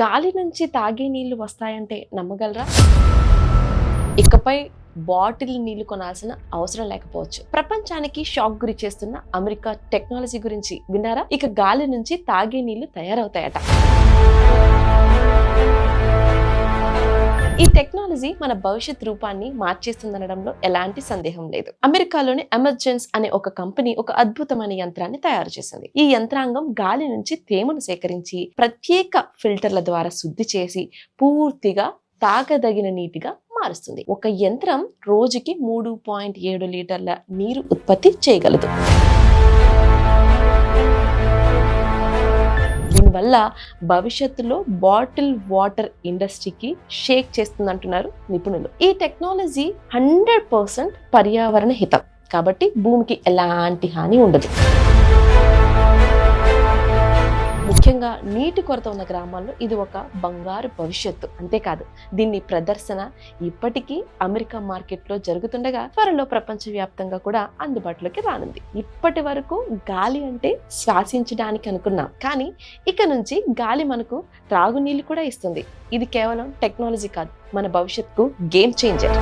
గాలి నుంచి తాగే నీళ్ళు వస్తాయంటే నమ్మగలరా? ఇకపై బాటిల్ నీళ్ళు కొనాల్సిన అవసరం లేకపోవచ్చు. ప్రపంచానికి షాక్ గురి చేస్తున్న అమెరికా టెక్నాలజీ గురించి విన్నారా? ఇక గాలి నుంచి తాగే నీళ్ళు తయారవుతాయట. టెక్నాలజీ మన భవిష్యత్ రూపాన్ని మార్చేస్తుందనడంలో ఎలాంటి సందేహం లేదు. అమెరికాలోని ఎమర్జెన్స్ అనే ఒక కంపెనీ ఒక అద్భుతమైన యంత్రాన్ని తయారు చేసింది. ఈ యంత్రాంగం గాలి నుంచి తేమను సేకరించి ప్రత్యేక ఫిల్టర్ల ద్వారా శుద్ధి చేసి పూర్తిగా తాగదగిన నీటిగా మారుస్తుంది. ఒక యంత్రం రోజుకి మూడు పాయింట్ ఏడు లీటర్ల నీరు ఉత్పత్తి చేయగలదు. దీనివల్ల భవిష్యత్తులో బాటిల్ వాటర్ ఇండస్ట్రీకి షేక్ చేస్తుందంటున్నారు నిపుణులు. ఈ టెక్నాలజీ హండ్రెడ్ పర్సెంట్ పర్యావరణ హితం. కాబట్టి భూమికి ఎలాంటి హాని ఉండదు. ముఖ్యంగా నీటి కొరత ఉన్న గ్రామాల్లో ఇది ఒక బంగారు భవిష్యత్తు. అంతేకాదు దీన్ని ప్రదర్శన ఇప్పటికీ అమెరికా మార్కెట్లో జరుగుతుండగా త్వరలో ప్రపంచవ్యాప్తంగా కూడా అందుబాటులోకి రానుంది. ఇప్పటి వరకు గాలి అంటే శ్వాసించడానికి అనుకున్నాం. కానీ ఇక నుంచి గాలి మనకు త్రాగునీళ్ళు కూడా ఇస్తుంది. ఇది కేవలం టెక్నాలజీ కాదు మన భవిష్యత్తుకు గేమ్ చేంజర్.